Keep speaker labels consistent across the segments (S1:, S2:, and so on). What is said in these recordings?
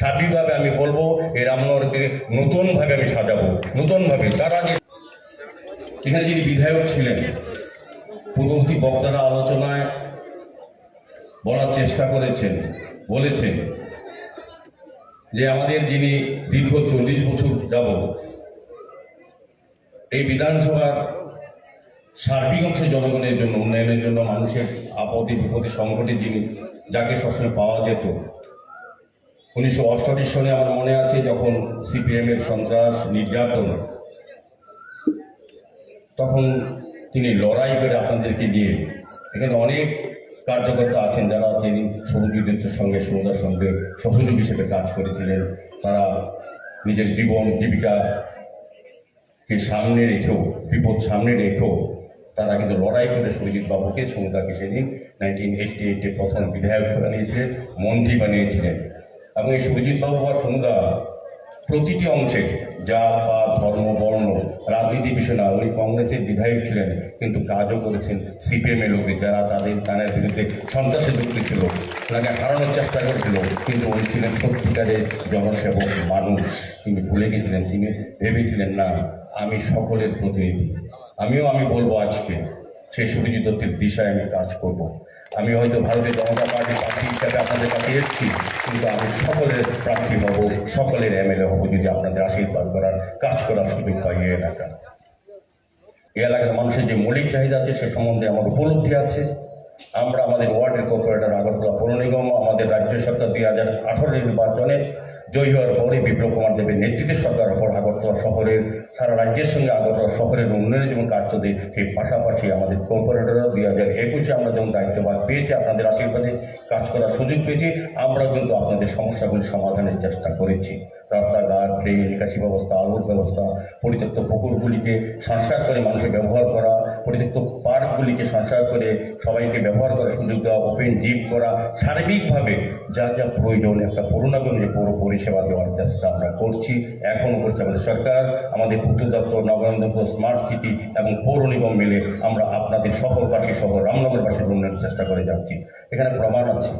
S1: সার্বিকভাবে আমি বলব, এই রামনগরকে নতুনভাবে আমি সাজাবো, নতুনভাবে। তারা এখানে যিনি বিধায়ক ছিলেন, পূর্ববর্তী বক্তারা আলোচনায় বলার চেষ্টা করেছেন, বলেছেন যে আমাদের যিনি দীর্ঘ চল্লিশ বছর যাব এই বিধানসভার সার্বিক অংশে জনগণের জন্য, উন্নয়নের জন্য, মানুষের আপদে বিপদে সংকটে যিনি, যাকে সবসময় পাওয়া যেত উনিশশো অষ্টাশি সনে আমার মনে আছে যখন সিপিএম এর সন্ত্রাস নির্যাতন, তখন তিনি লড়াই করে আপনাদেরকে নিয়ে, এখানে অনেক কার্যকর্তা আছেন যারা তিনি সহযোগীদের সঙ্গে সমুদার সঙ্গে সহযোগী হিসেবে কাজ করেছিলেন। তারা নিজের জীবন, জীবিকাকে সামনে রেখেও, বিপদ সামনে রেখেও তারা কিন্তু লড়াই করে সুরজিৎ বাবুকে সমুদাকে সেদিন নাইনটিন এইটটি এইটে প্রথম বিধায়ক বানিয়েছিলেন মন্ত্রী বানিয়েছিলেন। এবং এই সুরজিৎ বাবু আর সমুদা প্রতিটি অংশে জাত, পাত, ধর্ম, বর্ণ, রাজনীতি বিষয় না উনি কংগ্রেসের বিধায়ক ছিলেন, কিন্তু কাজও করেছেন সিপিএম এর লোকে, যারা তাদের তাদের বিরুদ্ধে সন্ত্রাসে যুক্ত ছিল তাকে হারানোর চেষ্টা করেছিল, কিন্তু উনি ছিলেন সত্যিকারের জনসেবক মানুষ তিনি ভুলে গেছিলেন, তিনি ভেবেছিলেন, না, আমি সকলের প্রতিনিধি আমিও আমি বলব আজকে, সেই সুবিধি দত্তের দিশায় আমি কাজ করব। আমি হয়তো ভারতীয় জনতা পার্টির প্রার্থী হিসাবে আপনাদের কাছে এসেছি, কিন্তু আমি সকলের প্রার্থী হব, সকলের এমএলএ হব যদি আপনাদের আশীর্বাদ করার, কাজ করার সুযোগ পাই এই এলাকা এই এলাকার মানুষের যে মৌলিক চাহিদা আছে, সে সম্বন্ধে আমার উপলব্ধি আছে। আমরা আমাদের ওয়ার্ডের কর্পোরেটর আগরতলা পৌর নিগম, আমাদের রাজ্য সরকার দুই হাজার আঠারো নির্বাচনে জয়ী হওয়ার পরে বিপ্লব কুমার দেবের নেতৃত্বে সরকার ওপর আগরতলা শহরের, সারা রাজ্যের সঙ্গে আগরতলা শহরের উন্নয়নে যেমন কাজ চলছে, সেই পাশাপাশি আমাদের কর্পোরেটররা দুই হাজার একুশে আমরা যেমন দায়িত্বভাগ পেয়েছি, আপনাদের আশীর্বাদে কাজ করার সুযোগ পেয়েছি, আমরাও কিন্তু আপনাদের সমস্যাগুলি সমাধানের চেষ্টা করেছি। রাস্তাঘাট ট্রেন নিকাশি ব্যবস্থা আলোর ব্যবস্থা, পরিত্যক্ত পুকুরগুলিকে সংস্কার করে মানুষের ব্যবহার করা পরিত্যক্ত পার্কগুলিকে সঞ্চার করে সবাইকে ব্যবহার করার সুযোগ দেওয়া ওপেন জিম করা, সার্বিকভাবে যা যা প্রয়োজন একটা করুণাগঞ্জে পৌর পরিষেবা দেওয়ার চেষ্টা আমরা করছি, এখনও করছি আমাদের সরকার, আমাদের পূর্ত দপ্তর নগরায়ণ দপ্তর স্মার্ট সিটি এবং পৌর নিগম মিলে আমরা আপনাদের শহরবাসী সহ রামনগরবাসীর উন্নয়নের চেষ্টা করে যাচ্ছি। এখানে প্রমাণ আছে।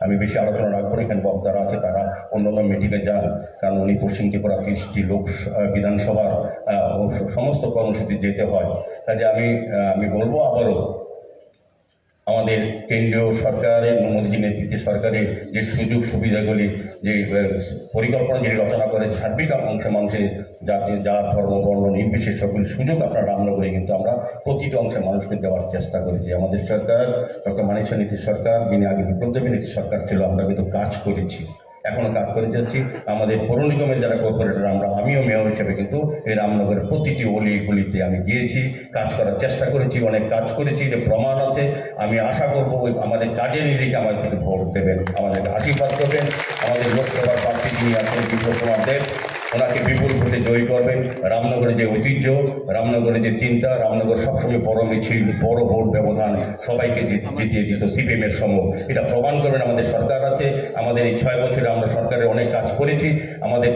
S1: আমি বেশি আলোচনা রাখব না এখানে বক্তারা আছে, তারা অন্য অন্য মিটিংয়ে যান কারণ উনি পশ্চিম ত্রিপুরা তিরিশটি লোক বিধানসভার সমস্ত কর্মসূচি যেতে হয়। কাজে আমি আমি বলব আবারও আমাদের কেন্দ্রীয় সরকারের মোদীজি নেতৃত্বে সরকারের যে সুযোগ সুবিধাগুলি, যে পরিকল্পনা যেটি রচনা করে সার্বিক অংশে মানুষের জাতি, জাত, ধর্ম, বর্ণ, নির্বিশেষ সকল সুযোগ আপনারা আমরা করি কিন্তু আমরা প্রতিটি অংশের মানুষকে দেওয়ার চেষ্টা করেছি। আমাদের সরকার, ডক্টর মানিক নীতি সরকার, যিনি আগে বিপ্লবদেবী নীতি সরকার ছিল, আমরা কিন্তু কাজ করেছি। এখনও কাজ করে যাচ্ছি। আমাদের পৌর নিগমের যারা কর্পোরেটর আমরা আমিও মেয়র হিসেবে কিন্তু এই রামনগরের প্রতিটি অলি গলিতে আমি গিয়েছি, কাজ করার চেষ্টা করেছি, অনেক কাজ করেছি যে প্রমাণ আছে। আমি আশা করব ওই আমাদের কাজের নিরিখে কিন্তু ভোট দেবেন, আমাদের আশীর্বাদ করবেন। আমাদের লোকসভার প্রার্থী যিনি আছেন বিপ্লব কুমার দেব ওনাকে বিপুল ভোটে জয়ী করবেন। রামনগরের যে ঐতিহ্য রামনগরের যে চিন্তা রামনগর সবসময় বড় মিছিল বড় ভোট ব্যবধান সবাইকে জিতিয়ে দিত সিপিএম এর সময় এটা প্রমাণ করবেন আমাদের সরকার আছে। আমাদের এই ছয় বছরে আমরা সরকারের অনেক কাজ করেছি। আমাদের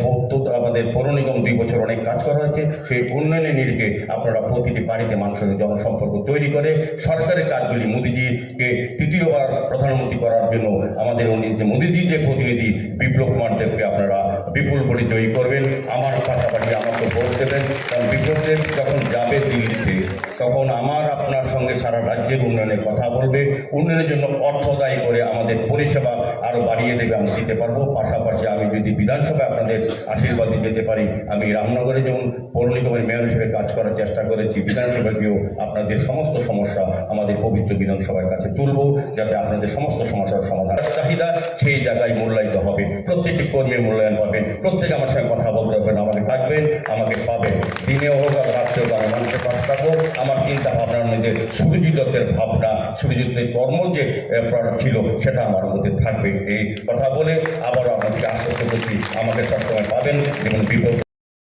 S1: আমাদের পৌর নিগম দুই বছর অনেক কাজ করা হয়েছে। সেই উন্নয়নের নিরিখে আপনারা প্রতিটি বাড়িতে মানুষের জনসম্পর্ক তৈরি করে সরকারের কাজগুলি মোদীজিকে তৃতীয়বার প্রধানমন্ত্রী করার জন্য আমাদের মোদীজির যে প্রতিনিধি বিপ্লব কুমার দেবকে আপনারা বিপুল ভোটে জয়ী করবেন। আমার পাশাপাশি আমাকে ভোট দেবেন কারণ বিপ্লব যখন যাবে দিল্লিতে, তখন আমার আপনার সঙ্গে সারা রাজ্যের উন্নয়নে কথা বলবে। উন্নয়নের জন্য অর্থ দায়ী করে আমাদের পরিষেবা আরও বাড়িয়ে দেবে, আমি দিতে পারব। পাশাপাশি আমি যদি বিধানসভায় আপনাদের আশীর্বাদে যেতে পারি, আমি রামনগরে যেমন পৌর নিগমের মেয়র হিসেবে কাজ করার চেষ্টা করেছি, বিধানসভায় গিয়েও আপনাদের সমস্ত সমস্যা আমাদের পবিত্র বিধানসভার কাছে তুলব, যাতে আপনাদের সমস্ত সমস্যার সমাধান চাহিদা সেই জায়গায় মূল্যায়িত হবে। প্রত্যেকটি কর্মীর মূল্যায়ন পাবেন। প্রত্যেকে আমার সঙ্গে কথা বলতে পারবেন, আমাকে থাকবেন আমাকে পাবেন। দিনেও সুরজিৎ দত্তের ভাবনা সুরজিতের কর্ম যে ছিল, সেটা আমার মধ্যে থাকবে। এই কথা বলে আবারও আপনাকে আশ্বস্ত করছি আমাকে সবসময় পাবেন এবং বিপদ